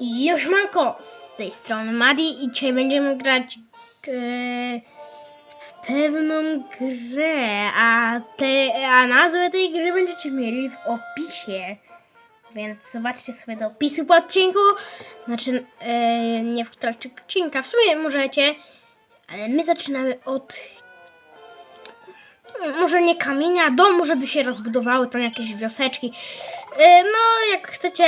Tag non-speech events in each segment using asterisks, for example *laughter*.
Już manko z tej strony Madi i dzisiaj będziemy grać e, w pewną grę, a, te, a nazwę tej gry będziecie mieli w opisie. Więc zobaczcie sobie do opisu po odcinku. Znaczy, e, nie w trakcie odcinka, w sumie możecie, ale my zaczynamy od może nie kamienia, domu, żeby się rozbudowały tam jakieś wioseczki. Yy, No, jak chcecie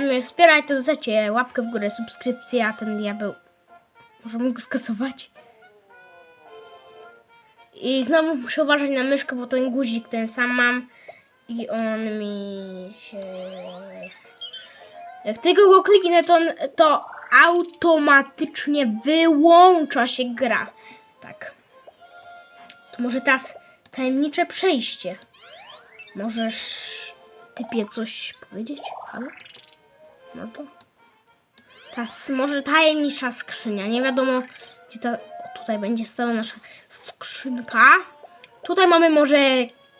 mnie wspierać, to zostawcie łapkę w górę, subskrypcję, a ten diabeł możemy go skasować. I znowu muszę uważać na myszkę, bo ten guzik ten sam mam i on mi się... Jak tylko go kliknę, to, to automatycznie wyłącza się gra. Tak. To może teraz tajemnicze przejście. Możesz typie coś powiedzieć? Halo? No to. Teraz może tajemnicza skrzynia. Nie wiadomo, gdzie ta. o, Tutaj będzie stała nasza skrzynka. Tutaj mamy może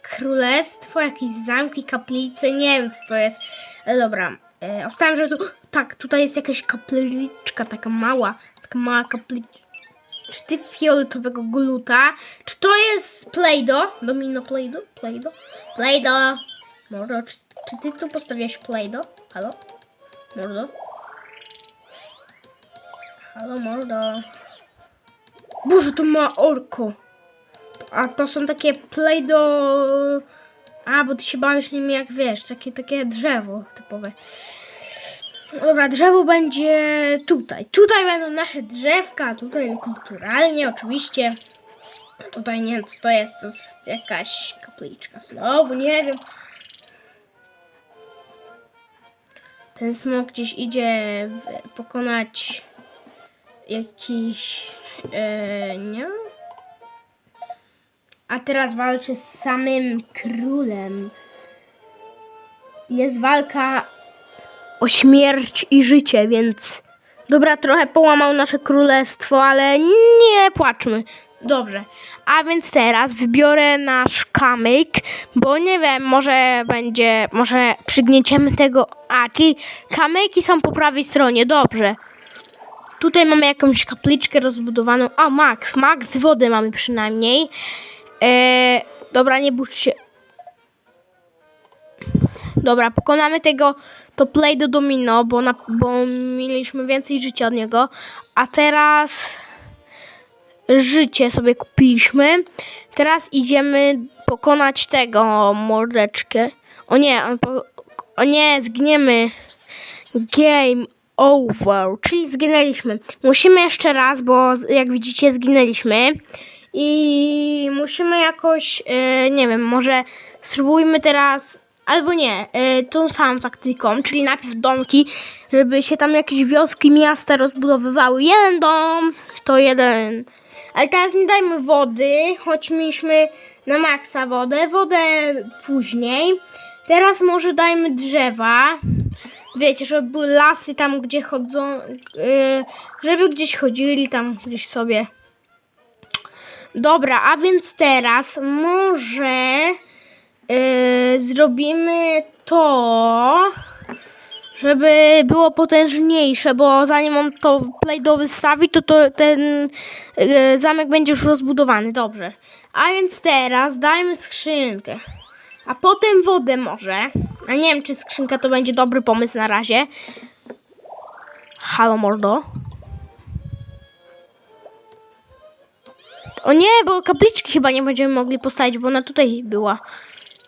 królestwo, jakieś zamki, kaplice. Nie wiem, co to jest. Ale dobra. E, że tu. Tak, tutaj jest jakaś kapliczka, taka mała. Taka mała kapliczka. Ty fioletowego gluta? Czy to jest Play-Doh? Domino? Play-Doh? Play-Doh! Mordo, czy, czy ty tu postawiłeś Play-Doh? Halo? Mordo? Halo, mordo? Boże, to ma orko! A to są takie Play-Doh... A, bo ty się bawisz nimi jak wiesz, takie, takie drzewo typowe. Dobra, drzewo będzie tutaj. Tutaj będą nasze drzewka, tutaj kulturalnie oczywiście. Tutaj nie wiem co to jest, to jest jakaś kapliczka znowu, nie wiem. Ten smok gdzieś idzie pokonać jakiś, e, nie. A teraz walczy z samym królem. Jest walka o śmierć i życie, więc dobra, trochę połamał nasze królestwo, ale nie płaczmy. Dobrze, a więc teraz wybiorę nasz kamyk, bo nie wiem, może będzie, może przygnieciemy tego, a, czyli kamyki są po prawej stronie, dobrze. Tutaj mamy jakąś kapliczkę rozbudowaną, a Max, Max wody mamy przynajmniej. Eee, dobra, nie burz się. Dobra, pokonamy tego to play do domino, bo, na, bo mieliśmy więcej życia od niego. A teraz życie sobie kupiliśmy. Teraz idziemy pokonać tego mordeczkę. O nie, o nie, zgniemy. Game over, czyli zginęliśmy. Musimy jeszcze raz, bo jak widzicie zginęliśmy. I musimy jakoś, e, nie wiem, może spróbujmy teraz, albo nie, e, tą samą taktyką, czyli najpierw domki, żeby się tam jakieś wioski, miasta rozbudowywały. Jeden dom, to jeden. Ale teraz nie dajmy wody, choć mieliśmy na maksa wodę, wodę później. Teraz może dajmy drzewa. Wiecie, żeby były lasy tam, gdzie chodzą, e, żeby gdzieś chodzili tam gdzieś sobie. Dobra, a więc teraz może yy, zrobimy to, żeby było potężniejsze, bo zanim on to play-doh wystawi, to, to ten yy, zamek będzie już rozbudowany. Dobrze. A więc teraz dajmy skrzynkę. A potem wodę może. A nie wiem, czy skrzynka to będzie dobry pomysł na razie. Halo, mordo. O nie, bo kapliczki chyba nie będziemy mogli postawić, bo ona tutaj była.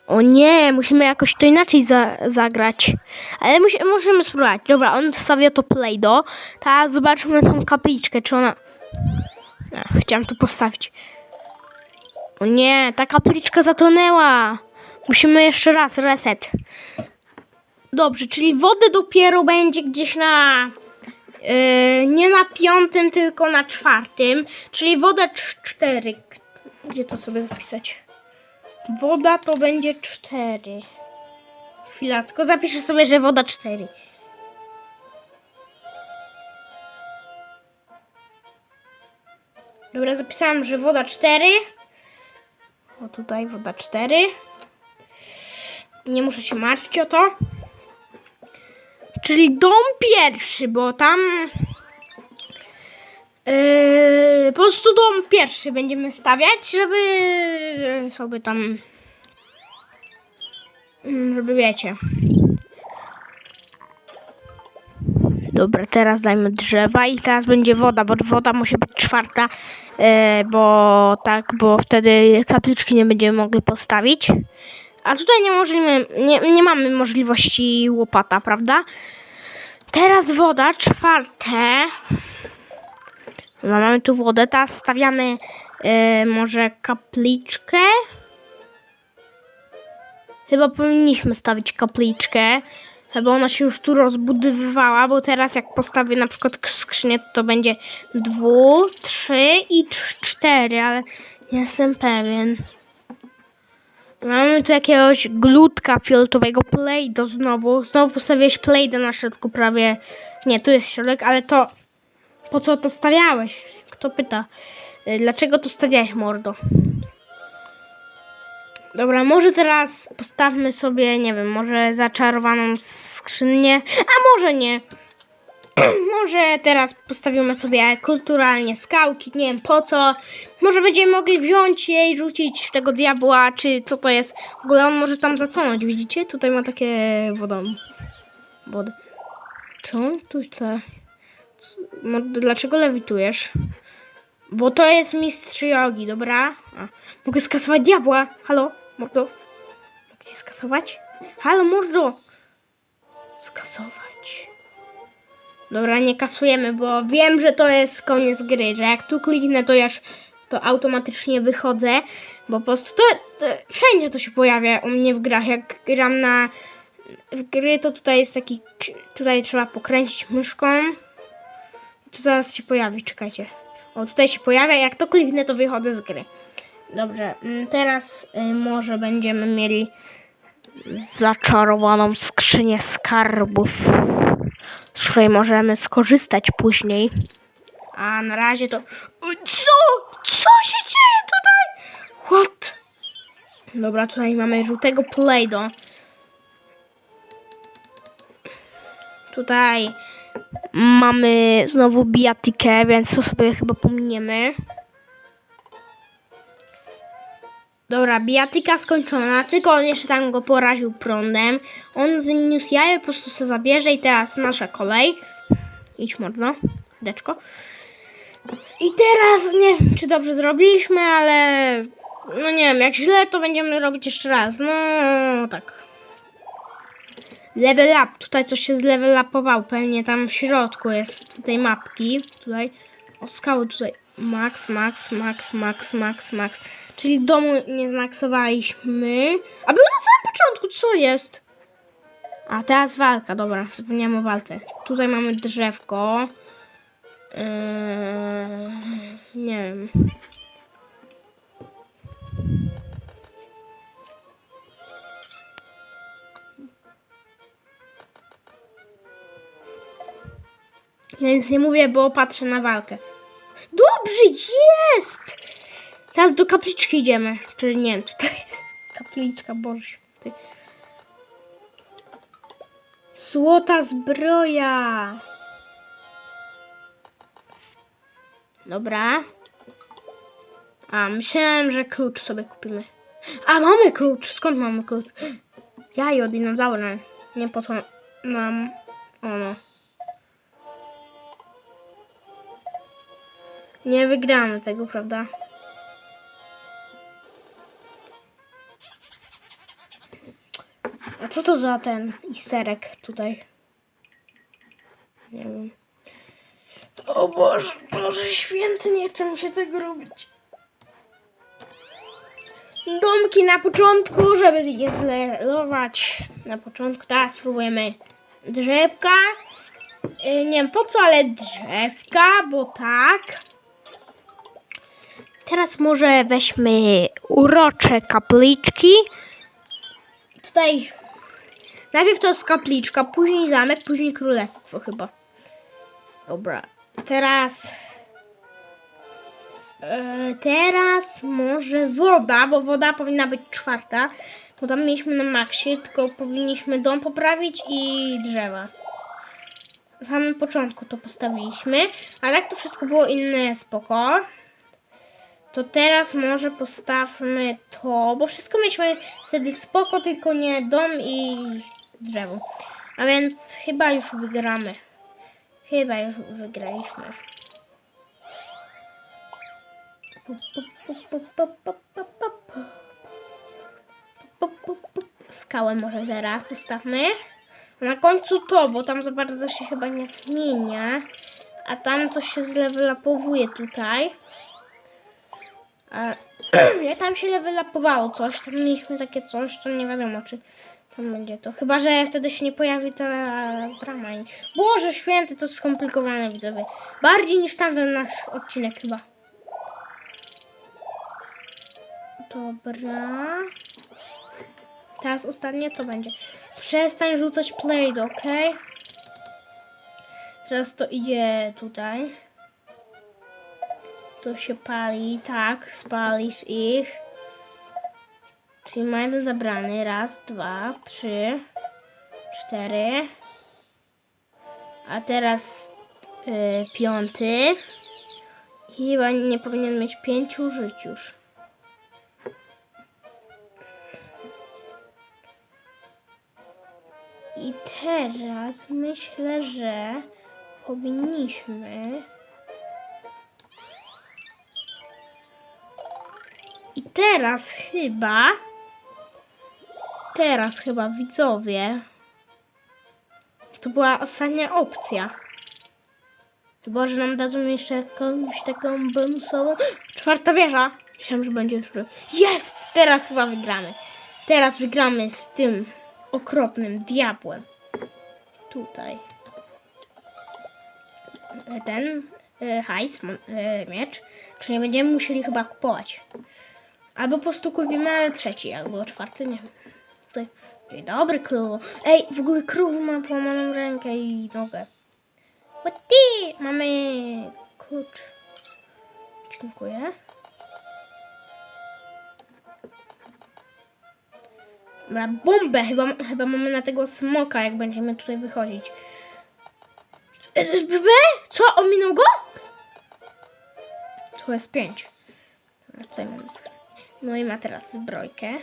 O nie, musimy jakoś to inaczej za, zagrać. Ale musi, musimy spróbować. Dobra, on stawia to play-do. Teraz zobaczmy tą kapliczkę, czy ona... Chciałam to postawić. O nie, ta kapliczka zatonęła. Musimy jeszcze raz, reset. Dobrze, czyli wodę dopiero będzie gdzieś na... Yy, nie na piątym, tylko na czwartym, czyli woda 4. Gdzie to sobie zapisać? Woda to będzie 4. Chwila, tylko zapiszę sobie, że woda 4. Dobra, zapisałam, że woda 4. O tutaj woda 4. Nie muszę się martwić o to. Czyli dom pierwszy, bo tam. Yy, po prostu dom pierwszy będziemy stawiać, żeby sobie tam. mm, Żeby wiecie. Dobra, teraz dajmy drzewa i teraz będzie woda, bo woda musi być czwarta, e, bo tak, bo wtedy kapliczki nie będziemy mogli postawić. A tutaj nie, możemy, nie, nie mamy możliwości łopata, prawda? Teraz woda, czwarte. No, mamy tu wodę, teraz stawiamy e, może kapliczkę. Chyba powinniśmy stawić kapliczkę, bo ona się już tu rozbudowywała, bo teraz jak postawię na przykład skrzynię, to, będzie dwu, trzy i cz- cztery, ale nie jestem pewien. Mamy tu jakiegoś glutka fioletowego Play-Doh znowu. Znowu postawiłeś Play-Doh na środku prawie. Nie, tu jest środek, ale to... Po co to stawiałeś? Kto pyta? Y, Dlaczego to stawiałeś, mordo? Dobra, może teraz postawmy sobie, nie wiem, może zaczarowaną skrzynię, a może nie. *clears throat* może teraz postawimy sobie kulturalnie skałki, nie wiem po co. Może będziemy mogli wziąć je i rzucić w tego diabła, czy co to jest. W ogóle on może tam zatonąć, widzicie? Tutaj ma takie wodą. Wody. Czy on tutaj... No, Dlaczego lewitujesz? Bo to jest mistrz jogi, dobra? A, mogę skasować diabła. Halo, mordo? Mogę ci skasować? Halo, mordo! Skasować. Dobra, nie kasujemy, bo wiem, że to jest koniec gry, że jak tu kliknę, to już to automatycznie wychodzę, bo po prostu to, to wszędzie to się pojawia u mnie w grach. Jak gram na w gry, to tutaj jest taki, tutaj trzeba pokręcić myszką. Tu zaraz się pojawi, czekajcie. O, tutaj się pojawia, jak to kliknę, to wychodzę z gry. Dobrze, mm, teraz y, może będziemy mieli zaczarowaną skrzynię skarbów, z której możemy skorzystać później. A na razie to... Co? Co się dzieje tutaj? What? Dobra, tutaj mamy żółtego Play-Doh. Tutaj mamy znowu bijatykę, więc to sobie chyba pominiemy. Dobra, bijatyka skończona, tylko on jeszcze tam go poraził prądem. On zniósł jaje, po prostu se zabierze i teraz nasza kolej. Idź mordo, deczko. I teraz nie wiem, czy dobrze zrobiliśmy, ale no nie wiem, jak źle, to będziemy robić jeszcze raz. No tak. Level up, tutaj coś się zlevel upował, pewnie tam w środku jest tej mapki. Tutaj, o skały tutaj. Max, max, max, max, max, max. Czyli domu nie zmaksowaliśmy. A było na samym początku, co jest? A teraz walka, dobra, zapomniałem o walce. Tutaj mamy drzewko. Eee, nie wiem. Nic nie mówię, bo patrzę na walkę. Dobrze, jest! Teraz do kapliczki idziemy. Czyli nie wiem, co to jest. Kapliczka, Boże święty. Złota zbroja. Dobra. A, myślałem, że klucz sobie kupimy. A, mamy klucz. Skąd mamy klucz? Jajo dinozaura. Nie po co nam ono. Nie wygramy tego, prawda? A co to za ten isterek tutaj? Nie wiem. O Boże, Boże święty, nie chcę mi się tego robić. Domki na początku, żeby je zlelować. Na początku teraz spróbujemy drzewka. Y, Nie wiem po co, ale drzewka, bo tak. Teraz może weźmy urocze kapliczki. Tutaj najpierw to jest kapliczka, później zamek, później królestwo chyba. Dobra, teraz e, teraz może woda, bo woda powinna być czwarta. Bo tam mieliśmy na maksie, tylko powinniśmy dom poprawić i drzewa. Na samym początku to postawiliśmy, a tak to wszystko było inne spoko. To teraz może postawmy to, bo wszystko mieliśmy wtedy spoko, tylko nie dom i drzewo. A więc chyba już wygramy. Chyba już wygraliśmy. Skałę może zaraz ustawmy. A Na końcu to, bo tam za bardzo się chyba nie zmienia. A tam to się zlewelapowuje tutaj. A nie, tam się levelapowało coś. Tam mieliśmy takie coś, to nie wiadomo czy tam będzie to. Chyba, że wtedy się nie pojawi ta brama. i- Boże święty, to skomplikowane widzowie. Bardziej niż tamten nasz odcinek chyba. Dobra. Teraz ostatnie to będzie. Przestań rzucać play, ok? Teraz to idzie tutaj. To się pali, tak, spalisz ich. Czyli ma jeden zabrany. Raz, dwa, trzy, cztery. A teraz y, piąty. Chyba nie powinien mieć pięciu żyć już. I teraz myślę, że powinniśmy. Teraz chyba. Teraz chyba widzowie. To była ostatnia opcja. Chyba, że nam dadzą jeszcze jakąś taką bonusową. Czwarta wieża. Myślałem, że będzie już. Jest! Teraz chyba wygramy. Teraz wygramy z tym okropnym diabłem. Tutaj. Ten e, hajs, e, miecz. Czy nie będziemy musieli chyba kupować. Albo po prostu kupimy ale trzeci, albo czwarty, nie wiem. Dzień dobry, król. Ej, w ogóle król ma połamaną rękę i nogę. Ty? Mamy klucz. Dziękuję. Dobra, bombę chyba, chyba mamy na tego smoka, jak będziemy tutaj wychodzić. SBB? Co? Ominął go? To jest pięć. Tutaj mamy sk- No i ma teraz zbrojkę.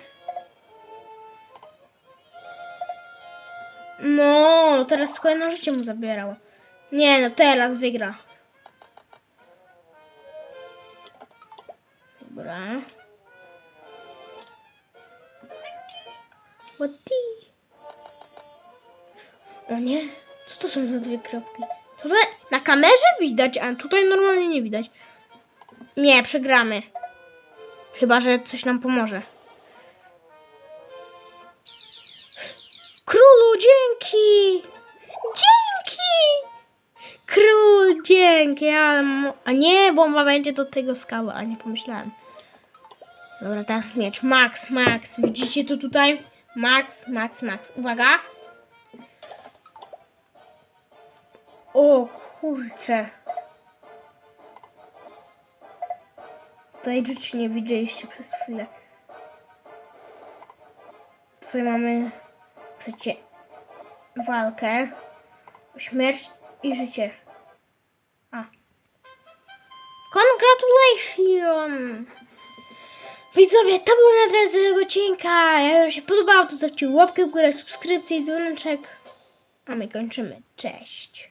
No, teraz tylko jedno życie mu zabierało. Nie, no teraz wygra. Dobra. What the? O nie, co to są za dwie kropki? Tutaj na kamerze widać, a tutaj normalnie nie widać. Nie, przegramy. Chyba, że coś nam pomoże. Królu, dzięki! Dzięki! Król, dzięki, ale... A nie, bomba będzie do tego skała, a nie pomyślałem. Dobra, teraz miecz. Max, Max. Widzicie to tutaj? Max, Max, Max. Uwaga. O kurcze. Tutaj rzeczy nie widzieliście przez chwilę. Tutaj mamy przecie walkę o śmierć i życie. A. Congratulations! Widzowie, to był na tyle z tego odcinka. Jak wam się podobało, to zostawcie łapkę w górę, subskrypcję i dzwoneczek. A my kończymy. Cześć.